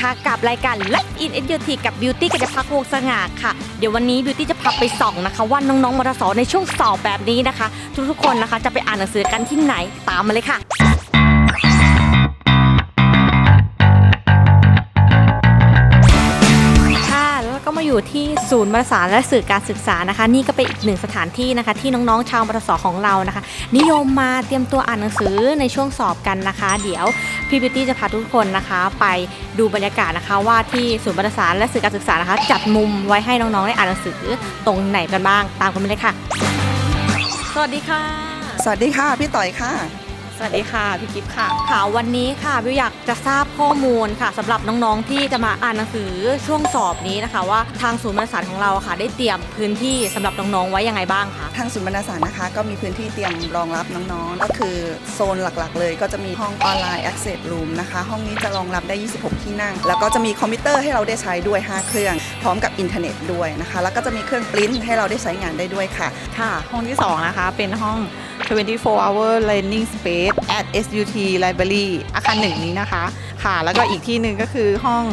นะคะ กับรายการ Life in e d u t กับ Beauty กัญจพักวงสง่าค่ะ เดี๋ยววันนี้ Beauty จะพาไปส่องนะคะ ว่าน้องๆมรสในช่วงสอบแบบนี้นะคะ ทุกๆคนนะคะจะไปอ่านหนังสือกันที่ไหนตามมาเลยค่ะ อยู่ที่ศูนย์ประสานและสื่อการศึกษานะคะ นี่ก็เป็นอีกหนึ่งสถานที่นะคะ ที่น้องๆชาวมรสของเรานะคะ นิยมมาเตรียมตัวอ่านหนังสือในช่วงสอบกันนะคะ เดี๋ยวพี่บิวตี้จะพาทุกคนนะคะ ไปดูบรรยากาศนะคะ ว่าที่ศูนย์ประสานและสื่อการศึกษานะคะ จัดมุมไว้ให้น้องๆได้อ่านหนังสือตรงไหนกันบ้างตามกันไปเลยค่ะ สวัสดีค่ะ สวัสดีค่ะ พี่ต่อยค่ะ วัสดีค่ะพี่กิฟต์ค่ะ ค่ะวันนี้ค่ะวิวอยากจะทราบข้อมูลค่ะสำหรับน้องๆที่จะมาอ่านหนังสือช่วงสอบนี้นะคะ ว่าทางศูนย์บริษัทของเราค่ะ ได้เตรียมพื้นที่สำหรับน้องๆไว้ยังไงบ้างคะทางศูนย์บรรณศาสตร์นะคะ ก็มีพื้นที่เตรียมรองรับน้องๆก็คือโซนหลักๆ เลย ก็จะมีห้องออนไลน์ Access Room นะคะ ห้องนี้จะรองรับได้ 26 ที่นั่ง แล้วก็จะมีคอมพิวเตอร์ให้เราได้ใช้ด้วย 5 เครื่อง พร้อมกับอินเทอร์เน็ตด้วยนะคะ แล้วก็จะมีเครื่องปริ้นให้เราได้ใช้งานได้ด้วยค่ะ ค่ะ ห้องที่2นะคะเป็นห้อง 24 hour learning space at SUT library อาคารหนึ่งนี้นะคะ ค่ะ แล้วก็อีกที่หนึ่งก็คือห้อง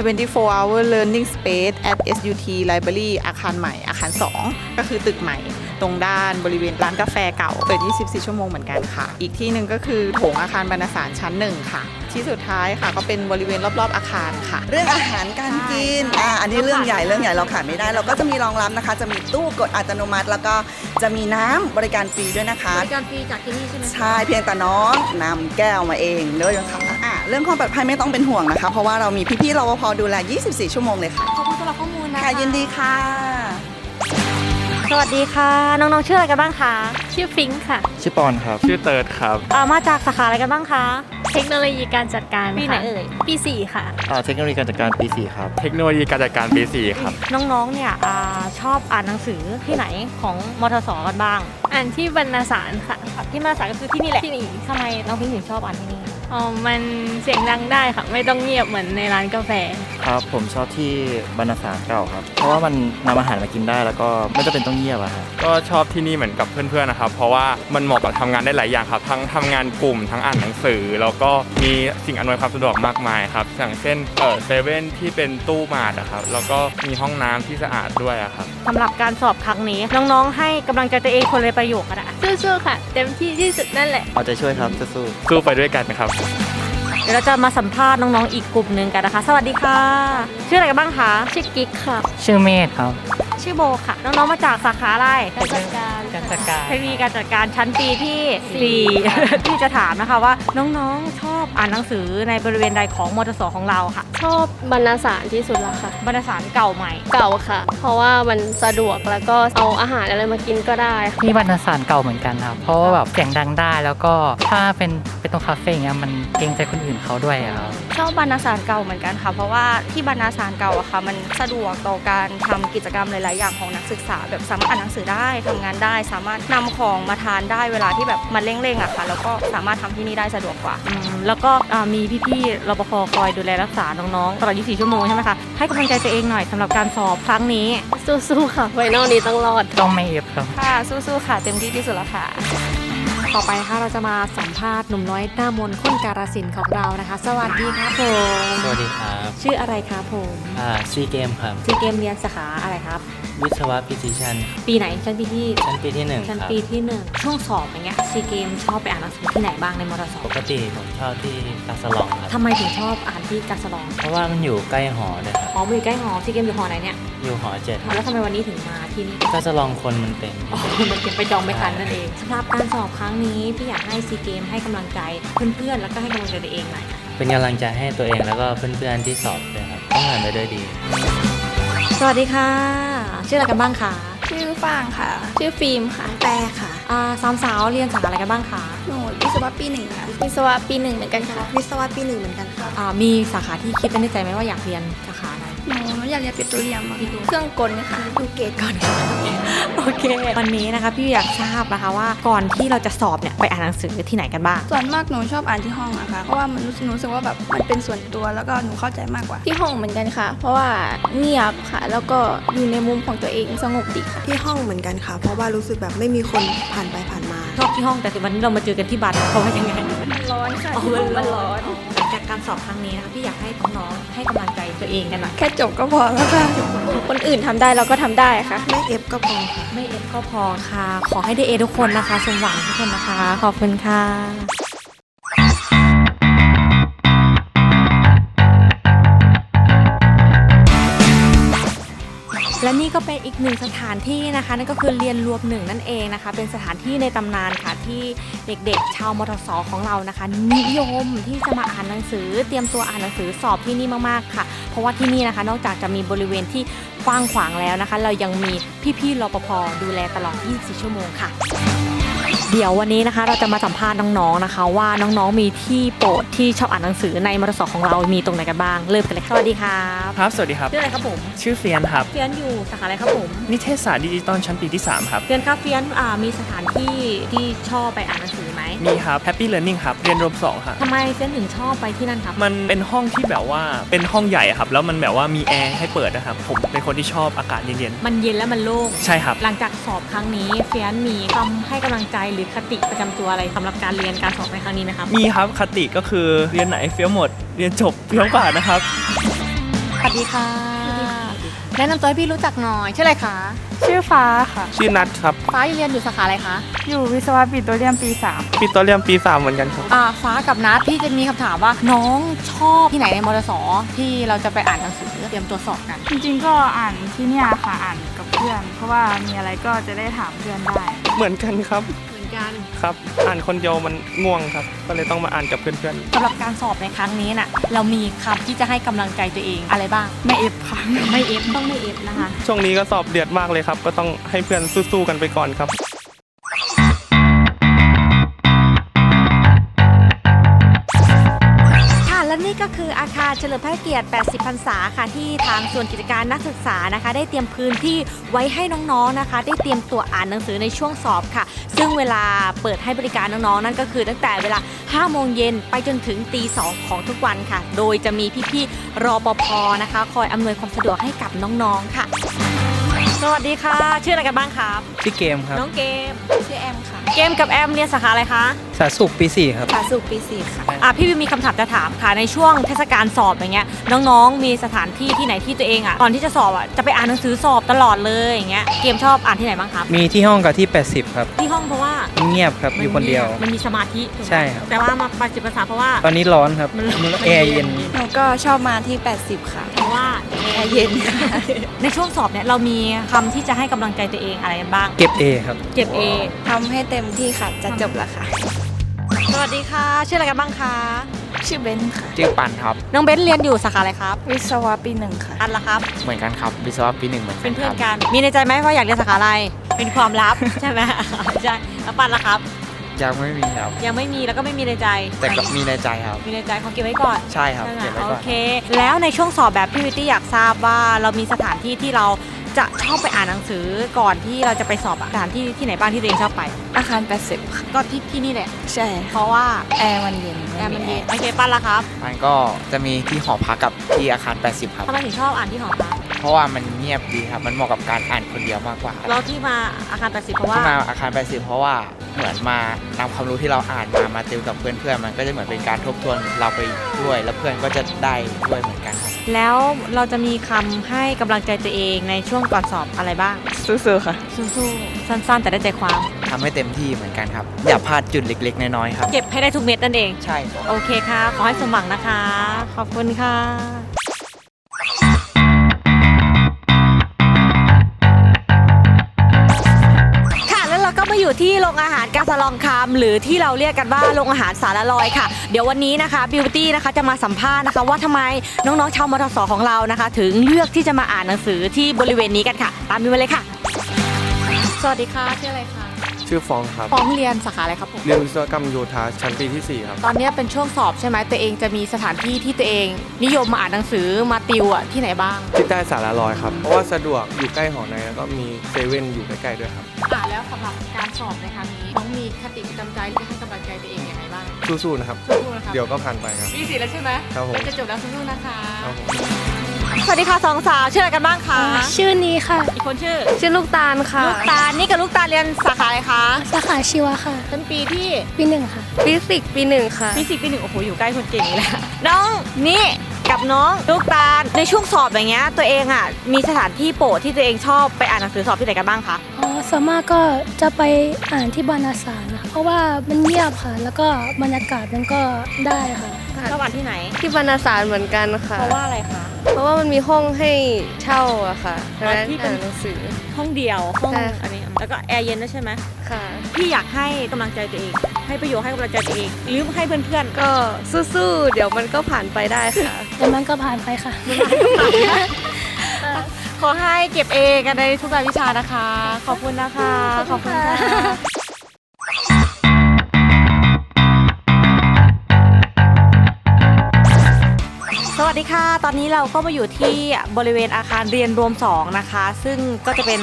24 hour learning space at SUT library อาคารใหม่ อาคาร 2 ก็คือตึกใหม่ ตรงด้านบริเวณร้านกาแฟเก่าเปิด 24 ชั่วโมงเหมือนกันค่ะ อีกที่หนึ่งก็คือโถงอาคารบรรณสารชั้นหนึ่งค่ะ ที่สุดท้ายค่ะก็เป็นบริเวณรอบๆอาคารค่ะ เรื่องอาหารการกินอ่าอันนี้เรื่องใหญ่เรื่องใหญ่เราขาดไม่ได้ เราก็จะมีรองรับนะคะ จะมีตู้กดอัตโนมัติ แล้วก็จะมีน้ำบริการฟรีด้วยนะคะ บริการฟรีจากที่นี่ใช่ไหมใช่เพียงแต่น้องนำแก้วมาเองด้วยนะคะอะเรื่องความปลอดภัยไม่ต้องเป็นห่วงนะคะ เพราะว่าเรามีพี่ๆรปภดูแล 24 ชั่วโมงเลยค่ะ ขอบคุณสำหรับข้อมูลนะคะ ค่ะยินดีค่ะ สวัสดีค่ะ น้องๆชื่ออะไรกันบ้างคะชื่อฟิงค์ค่ะ ชื่อปอนครับ ชื่อเติร์ดครับอ่ามาจากสาขาอะไรกันบ้างคะเทคโนโลยีการจัดการปีไหนค่ะเอ่ยปี4ค่ะ อ่าเทคโนโลยีการจัดการปี4ครับ เทคโนโลยีการจัดการปี4ครับ น้องๆเนี่ยอาชอบอ่านหนังสือที่ไหนของมทสกันบ้าง อ่านที่บรรณสารค่ะ ที่มาสายก็คือที่นี่แหละที่นี่ทำไมน้องพิงค์ถึงชอบอ่านที่นี่ อ๋อ มันเสียงดังได้ค่ะ ไม่ต้องเงียบเหมือนในร้านกาแฟ ครับผมชอบที่บรรณสารเก่าครับ เพราะว่ามันนำอาหารมากินได้แล้วก็ไม่จำเป็นต้องเงียบอะครับก็ชอบที่นี่เหมือนกับเพื่อนๆนะครับ เพราะว่ามันเหมาะกับทำงานได้หลายอย่างครับ ทั้งทำงานกลุ่ม ทั้งอ่านหนังสือ แล้วก็มีสิ่งอำนวยความสะดวกมากมายครับ อย่างเช่นเออเซเว่นที่เป็นตู้มาดอะครับ แล้วก็มีห้องน้ำที่สะอาดด้วยอะครับ สำหรับการสอบครั้งนี้ น้องๆ ให้กำลังใจตัวเองคนละประโยคก็ได้ สู้ๆค่ะ เต็มที่ที่สุดนั่นแหละ เอาใจช่วยครับสู้สู้ไปด้วยกันนะครับ เดี๋ยวเราจะมาสัมภาษณ์น้องๆอีกกลุ่มหนึ่งกันนะคะ สวัสดีค่ะ ชื่ออะไรกันบ้างคะ ชื่อกิ๊กค่ะ ชื่อเมธครับ ชื่อโบค่ะ น้องๆมาจากสาขาอะไร การจัดการการจัดการเทคโนโลยีการจัดการชั้นปีที่ 4 ที่จะถามนะคะว่าน้องๆชอบอ่านหนังสือในบริเวณใดของมทสของเราค่ะ ชอบบรรณสารที่สุดแล้วค่ะ บรรณสารเก่าใหม่ เก่าค่ะ เพราะว่ามันสะดวกแล้วก็เอาอาหารอะไรมากินก็ได้ค่ะนี่บรรณสารเก่าเหมือนกันครับ เพราะว่าแบบเสียงดังได้แล้วก็ถ้าเป็นเป็นตรงคาเฟ่อย่างเงี้ยมันเกรงใจคนอื่นเขาด้วยอะครับ ชอบบรรณสารเก่าเหมือนกันค่ะ เพราะว่าที่บรรณสารเก่าอะค่ะ มันสะดวกต่อการทำกิจกรรมหลายๆอย่างของนักศึกษา แบบสามารถอ่านหนังสือได้ทำงานได้ สามารถนำของมาทานได้เวลาที่แบบมันเร่งๆอะค่ะ แล้วก็สามารถทำที่นี่ได้สะดวกกว่าอืมแล้วก็อ่ามีพี่ๆรปภคอยดูแลรักษาน้องๆตลอด 24 ชั่วโมงใช่ไหมคะให้กำลังใจตัวเองหน่อยสำหรับการสอบครั้งนี้สู้ๆค่ะไฟนอลนี้ต้องรอดต้องไม่เอฟครับค่ะสู้ๆค่ะ เต็มที่ที่สุดแล้วค่ะต่อไปนะคะเราจะมาสัมภาษณ์หนุ่มน้อยหน้ามนต์คนการสินธุ์ของเรานะคะ สวัสดีครับผมสวัสดีครับ ชื่ออะไรครับผมอ่าซีเกมครับซีเกมเรียนสาขาอะไรครับ วิศวะพิจิชันปีไหนชั้นปีที่ชั้นปีที่หนึ่งชั้นครับ ปีที่หนึ่งช่วงสอบอย่างเงี้ยซีเกมชอบไปอ่านหนังสือที่ไหนบ้างในมรสปกติผมชอบที่กาสลองครับ ทำไมถึงชอบอ่านที่กาสลองเพราะว่ามันอยู่ใกล้หอเลยครับ อ๋อมันอยู่ใกล้หอซีเกมอยู่หอไหนเนี่ยอยู่หอเจ็ดแล้วทำไมวันนี้ถึงมาที่นี่ กาสลองคนมันเต็มอ๋อมันเก็บไปจองไม่ทันนั่นเองสำหรับการสอบครั้งนี้พี่อยากให้ซีเกมให้กำลังใจเพื่อนๆแล้วก็ให้กำลังใจตัวเองหน่อยเป็นกำลังใจให้ตัวเองแล้วก็เพื่อนๆที่สอบด้วยครับต้องผ่านไปด้วยดี สวัสดีค่ะ ชื่ออะไรกันบ้างคะชื่อฟางค่ะ ชื่อฟิล์มค่ะแต่ค่ะ อ่าสามสาวเรียนสาขาอะไรกันบ้างคะหนูวิศวะปีหนึ่งค่ะ วิศวะปีหนึ่งเหมือนกันค่ะ วิศวะปีหนึ่งเหมือนกันค่ะ อ่ามีสาขาที่คิดไว้ในใจไหมว่าอยากเรียนสาขาไหน หนูหนูอยากเรียนปิโตรเลียมอะเครื่องกลค่ะดูเกตก่อนโอเควันนี้นะคะพี่อยากทราบนะคะว่าก่อนที่เราจะสอบเนี่ยไปอ่านหนังสือที่ไหนกันบ้างส่วนมากหนูชอบอ่านที่ห้องอะค่ะเพราะว่ามันรู้สึกหนูรู้สึกว่าแบบมันเป็นส่วนตัวแล้วก็หนูเข้าใจมากกว่า ที่ห้องเหมือนกันค่ะ เพราะว่าเงียบค่ะ แล้วก็อยู่ในมุมของตัวเองสงบดีค่ะ ที่ห้องเหมือนกันค่ะ เพราะว่ารู้สึกแบบไม่มีคนผ่านไปผ่านมา ชอบที่ห้องแต่วันนี้เรามาเจอกันที่บัตรเขาว่ายังไงมันร้อนค่ะอ๋อที่ห้องมัมันนร้ร้ออนน จากการสอบครั้งนี้นะคะพี่อยากให้น้องๆให้กำลังใจตัวเองกันหน่อยแค่จบก็พอแล้วค่ะ คนอื่นทำได้เราก็ทำได้ค่ะ ไม่เอฟก็พอค่ะ ไม่เอฟก็พอค่ะ ขอให้ได้เอทุกคนนะคะสมหวังทุกคนนะคะ ขอบคุณค่ะ และนี่ก็เป็นอีกหนึ่งสถานที่นะคะนั่นก็คือเรียนรวมหนึ่งนั่นเองนะคะ เป็นสถานที่ในตำนานค่ะที่เด็กๆ ชาวมทสของเรานะคะ นิยมที่จะมาอ่านหนังสือ เตรียมตัวอ่านหนังสือสอบที่นี่มากๆค่ะ เพราะว่าที่นี่นะคะ นอกจากจะมีบริเวณที่กว้างขวางแล้วนะคะ เรายังมีพี่ๆรปภดูแลตลอด 24 ชั่วโมงค่ะ เดี๋ยววันนี้นะคะเราจะมาสัมภาษณ์น้องๆนะคะ ว่าน้องๆมีที่โปรดที่ชอบอ่านหนังสือในมรสของเรามีตรงไหนกันบ้างเริ่มกันเลยค่ะสวัสดีครับครับ สวัสดีครับชื่ออะไรครับผมชื่อเฟียนครับเฟียนอยู่สาขาอะไรครับผมนิเทศศาสตร์ดิจิตอลชั้นปีที่ 3 ครับเฟียนครับเฟียนอ่ามีสถานที่ที่ชอบไปอ่านหนังสือไห มมีครับ Happy Learning ครับ เรียนรวม2ครับทำไมเฟียนถึงชอบไปที่นั่นครับ มันเป็นห้องที่แบบว่าเป็นห้องใหญ่อะครับ แล้วมันแบบว่ามีแอร์ให้เปิดนะครับ ผมเป็นคนที่ชอบอากาศเย็นมันเย็นและมันโล่ง ๆ ใช่ครับ หลังจากสอบครั้งนี้เฟียนมีคำให้กำลังใจหรือคติประจำตัวอะไรสำหรับการเรียนการสอบในครั้งนี้ไหมครับ มีครับคติก็คือเรียนไหนเฟี้ยวหมด เรียนจบเฟี้ยวกว่านะครับ สวัสดีค่ะ แนะนำตัวให้พี่รู้จักหน่อยชื่ออะไรคะ ชื่อฟ้าค่ะ ชื่อนัทครับ ฟ้าอยู่เรียนอยู่สาขาอะไรคะ อยู่วิศวะปิโตรเลียมปี3ปีโตเรียมปี3เหมือนกันครับ อ่า ฟ้ากับนัดพี่จะมีคำถามว่า น้องชอบที่ไหนในมรสที่เราจะไปอ่านหนังสือเตรียมตัวสอบกัน จริงๆก็อ่านที่เนี่ยค่ะอ่านกับเพื่อน เพราะว่ามีอะไรก็จะได้ถามเพื่อนได้ เหมือนกันครับเหมือน กัน ครับอ่านคนเดียวมันง่วงครับ ก็เลยต้องมาอ่านกับเพื่อนสำหรับการสอบในครั้งนี้น่ะ เรามีคำที่จะให้กำลังใจตัวเองอะไรบ้าง ไม่เอฟค่ะไม่เอฟต้องไม่เอฟนะคะ ๆ ช่วงนี้ก็สอบเดือดมากเลยครับ ก็ต้องให้เพื่อนสู้ๆกันไปก่อนครับ เฉลิมพระเกียรติ 80 พรรษาค่ะที่ทางส่วนกิจการนักศึกษานะคะ ได้เตรียมพื้นที่ไว้ให้น้องๆนะคะ ได้เตรียมตัวอ่านหนังสือในช่วงสอบค่ะ ซึ่งเวลาเปิดให้บริการน้องๆนั่นก็คือตั้งแต่เวลา 5 โมงเย็นไปจนถึงตี 2 ของทุกวันค่ะ โดยจะมีพี่ๆรอปภนะคะ คอยอำนวยความสะดวกให้กับน้องๆค่ะ สวัสดีค่ะ ชื่ออะไรกันบ้างครับ ชื่อเกมครับ น้องเกม ชื่อแอมค่ะ เกมกับแอมเรียนสาขาอะไรคะสาสุขปี4ครับ สาสุขปีสี่ค่ะอะพี่วิวมีคำถามจะถามค่ะในช่วงเทศกาลสอบอย่างเงี้ยน้องๆมีสถานที่ที่ไหนที่ตัวเองอะก่อนที่จะสอบอะจะไปอ่านหนังสือสอบตลอดเลยอย่างเงี้ยเกมชอบอ่านที่ไหนบ้างครับมีที่ห้องกับที่ 80 ครับ ที่ห้องเพราะว่าเงียบครับอยู่คนเดียว มันมีสมาธิถูกไหมใช่ครับ แต่ว่ามาปฏิบัติภาษาเพราะว่า ตอนนี้ร้อนครับมันมันแอร์เย็น หนูก็ชอบมาที่ 80 ค่ะเพราะว่าแอร์เย็นค่ะในช่วงสอบเนี่ยเรามีคำที่จะให้กำลังใจตัวเองอะไรกันบ้าง เก็บ A ครับ เก็บ A ทำให้เต็มที่ค่ะ จะจบแล้วค่ะ สวัสดีค่ะ ชื่ออะไรกันบ้างคะ ชื่อเบนซ์ค่ะ ชื่อปันครับ น้องเบนซ์เรียนอยู่สาขาอะไรครับ วิศวะปีหนึ่งค่ะ อันละครับ เหมือนกันครับวิศวะปีหนึ่งเหมือนกัเป็นนเพื่คอนรับกัน มีในใจไหมว่าอยากเรียนสาขาอะไร เป็นความลับ ใช่ไหมใช่แล้วปันละครับยังไม่มีครับ ยังไม่มีแล้วก็ไม่มีในใจ แต่ก็มีในใจครับ มีในใจขอเก็บไว้ก่อน ใช่ครับใช่ไหมเก็บไว้โอก่อนเค แล้วในช่วงสอบแบบพี่วิตตี้อยากทราบว่าเรามีสถานที่ที่เรา จะชอบไปอ่านหนังสือก่อนที่เราจะไปสอบอะสถานที่ที่ไหนบ้างที่ตัวเองชอบไป อาคาร 80ค่ะก็ที่ที่นี่แหละ ใช่เพราะว่าแอร์มันเย็นแอร์มันเย็นโอเคปั้นละครับมันก็จะมีที่หอพักกับที่อาคาร 80 ครับ ทำไมถึงชอบอ่านที่หอพักเพราะว่ามันเงียบดีครับ มันเหมาะกับการอ่านคนเดียวมากกว่าเราที่มาอาคาร 80 เพราะว่า ที่มาอาคาร 80 เพราะว่า เหมือนมานำความรู้ที่เราอ่านมามาติวกับเพื่อนๆมันก็จะเหมือนเป็นการทบทวนเราไปด้วย แล้วเพื่อนก็จะได้ด้วยเหมือนกันครับแล้วเราจะมีคำให้กำลังใจตัวเองในช่วงก่อนสอบอะไรบ้างสู้ๆค่ะสู้ๆสั้นๆ แต่ได้ใจความทำให้เต็มที่เหมือนกันครับ อย่าพลาดจุดเล็ก ๆ น้อยๆครับเก็บให้ได้ทุกเม็ดนั่นเองใช่ครับโอเคค่ะ ขอให้สมหวังนะคะ ขอบคุณค่ะค่ะ อยู่ที่โรงอาหารกาสลองคำหรือที่เราเรียกกันว่าโรงอาหารสารลอยค่ะ เดี๋ยววันนี้นะคะบิวตี้นะคะจะมาสัมภาษณ์นะคะว่าทำไมน้องๆชาวมทสของเรานะคะ ถึงเลือกที่จะมาอ่านหนังสือที่บริเวณนี้กันค่ะ ตามบิวมาเลยค่ะ สวัสดีค่ะชื่ออะไรคะ ชื่อฟองครับ ฟ้องเรียนสาขาอะไรครับผม เรียนวิศวกรรมโยธาชั้นปีที่4ครับ ตอนนี้เป็นช่วงสอบใช่ไหมตัวเองจะมีสถานที่ที่ตัวเอง นิยมมาอ่านหนังสือมาติวอะที่ไหนบ้างที่ใต้สาราลอยครับ เพราะว่าสะดวกอยู่ใกล้หอในแล้วก็มีเซเว่นอยู่ใกล้ๆด้วยครับ อ่าแล้วสำหรับการสอบในครั้งนี้น้องมีคติประจำใจที่ให้กำลังใจตัวเองยังไงบ้างสู้ๆนะครับ สู้ๆนะคะเดี๋ยวก็ผ่านไปครับปีสี่แล้วใช่ไหมครับผมใกล้จะจบแล้วสู้ๆนะคะ ครับผมส วัสดีค่ะสองสาวชื่ออะไรกันบ้างคะ ชื่อนี้ค่ะ อีกคนชื่อ ชื่อลูกตาลค่ะ ลูกตาลนี่กับลูกตาลเรียนสาขาอะไรคะ สาขาชีวะค่ะ เป็นปีที่ ปีหนึ่งค่ะ ฟิสิกส์ปีหนึ่งค่ะปีสี่ปีหนึ่งโอ้โหอยู่ใกล้คนเก่งนี่แหละน้องนี่กับน้องลูกตาลในช่วงสอบอย่างเงี้ยตัวเองอะมีสถานที่โปรดที่ตัวเองชอบไปอ่านหนังสือสอบที่ไหนกันบ้างคะ อ๋อส่วนมากก็จะไปอ่านที่บรรณาสารนะคะ เพราะว่ามันเงียบค่ะ แล้วก็บรรยากาศมันก็ได้ค่ะ ชอบอ่านที่ไหน ที่บรรณาสารเหมือนกันค่ะ เพราะว่าอะไรคะ เพราะว่ามันมีห้องให้เช่าอะค่ะอ๋อที่เป็น อ่านหนังสือ ห้องเดียวห้องใช่ค่ะ อันนี้แล้วก็แอร์เย็นด้วยใช่ไหมค่ะ พี่อยากให้กำลังใจตัวเอง ให้ประโยชน์ให้กำลังใจตัวเองหรือให้เพื่อนๆก็สู้ๆ เดี๋ยวมันก็ผ่านไปได้ค่ะ แต่มันก็ผ่านไปค่ะ ขอให้เก็บเอกันในทุกรายวิชานะคะ ขอบคุณนะคะขอบคุณค่ะ วัสดีค่ะ ตอนนี้เราก็มาอยู่ที่บริเวณอาคารเรียนรวม 2 นะคะ ซึ่งก็จะเป็น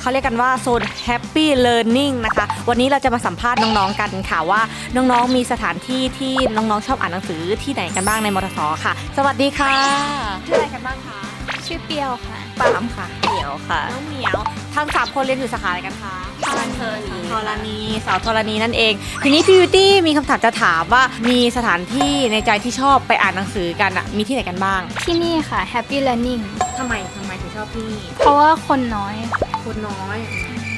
เขาเรียกกันว่าโซน Happy Learning นะคะ วันนี้เราจะมาสัมภาษณ์น้องๆกันค่ะว่าน้องๆมีสถานที่ที่น้องๆชอบอ่านหนังสือที่ไหนกันบ้างในมทสค่ะ สวัสดีค่ะชื่ออะไร เปียวค่ะ ปามค่ะ เหมียวค่ะ น้องเหมียวทั้งสามคนเรียนอยู่สาขาอะไรกันคะธรณีธรณีสาวธรณีนั่นเอง ทีนี้พี่บิวตี้มีคำถามจะถามว่ามีสถานที่ในใจที่ชอบไปอ่านหนังสือกันอะมีที่ไหนกันบ้างที่นี่ค่ะ Happy Learning ทำไมทำไมถึงชอบที่นี่เพราะว่าคนน้อยคนน้อย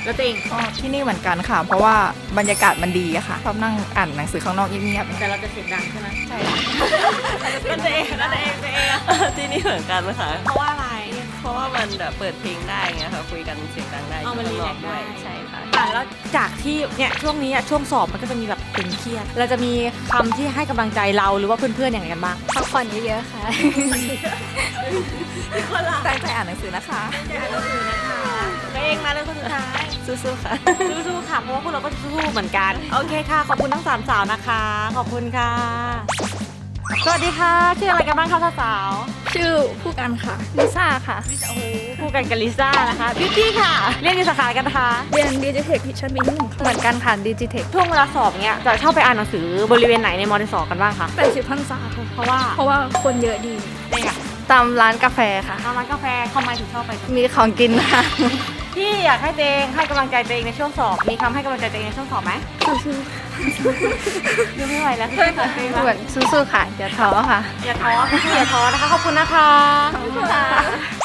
แล้วตัวเองก็ที่นี่เหมือนกันค่ะ เพราะว่าบรรยากาศมันดีอะค่ะชอบนั่งอ่านหนังสือข้างนอกเงียบๆแต่เราจะเสียงดังใช่ไหมใช่แล้วตัวเองแล้วตัวเองตัวเอง ที่นี่เหมือนกันค่ะ เพราะว่าอะไร เพราะว่ามันแบบเปิดเพลงได้ไงค่ะคุยกันเสียงดังได้เอามันรีแลกซ์ด้ได้วยใช่ค่ะ อะแล้วจากที่เนี่ยช่วงนี้อะช่วงสอบมันก็จะมีแบบตึงเครียด เราจะมีคำที่ให้กำลังใจเราหรือว่าเพื่อนๆอย่างไรกันบ้าง พักผ่อนเยอะๆค่ะ ตั้งใจอ่านหนังสือนะคะ ตัวเองนะเรื่องคนสุดท้ายสู้ๆค่ะ สู้ๆค่ะ เพราะว่าพวกเราก็สู้เหมือนกัน โอเคค่ะ ขอบคุณทั้งสามสาวนะคะ ขอบคุณค่ะ สวัสดีค่ะ ชื่ออะไรกันบ้างคะสาวชื่อผู้กันค่ะลิซ่าค่ะ ๆโอ้โหคู่กันกับลิซ่านะคะบิวตี้ค่ะ เรียนอยู่สาขาอะไรกันนะคะ เรียนดิจิเทคชั้นปีที่หนึ่งเหมือนกันค่ะดิจิเทคช่วงเวลาสอบเนี้ยจะชอบไปอ่านหนังสือบริเวณไหนในมอเตอร์สกันบ้างคะแปดสิบพรรษาค่ะ เพราะว่า เพราะว่าคนเยอะดี เนี่ยตามร้านกาแฟค่ะทางร้านกาแฟทำไมถึงชอบไป มีของกินค่ะ พี่อยากให้ตัวเองให้กำลังใจตัวเองในช่วงสอบ มีคำให้กำลังใจตัวเองในช่วงสอบไหมสู้ยังไม่ไหวแล้วช่วยตัวเองๆเหมือนสู้ๆค่ะอย่าท้อค่ะอย่าท้ออย่าท้อนะคะขอบคุณนะคะขอบคุณค่ะ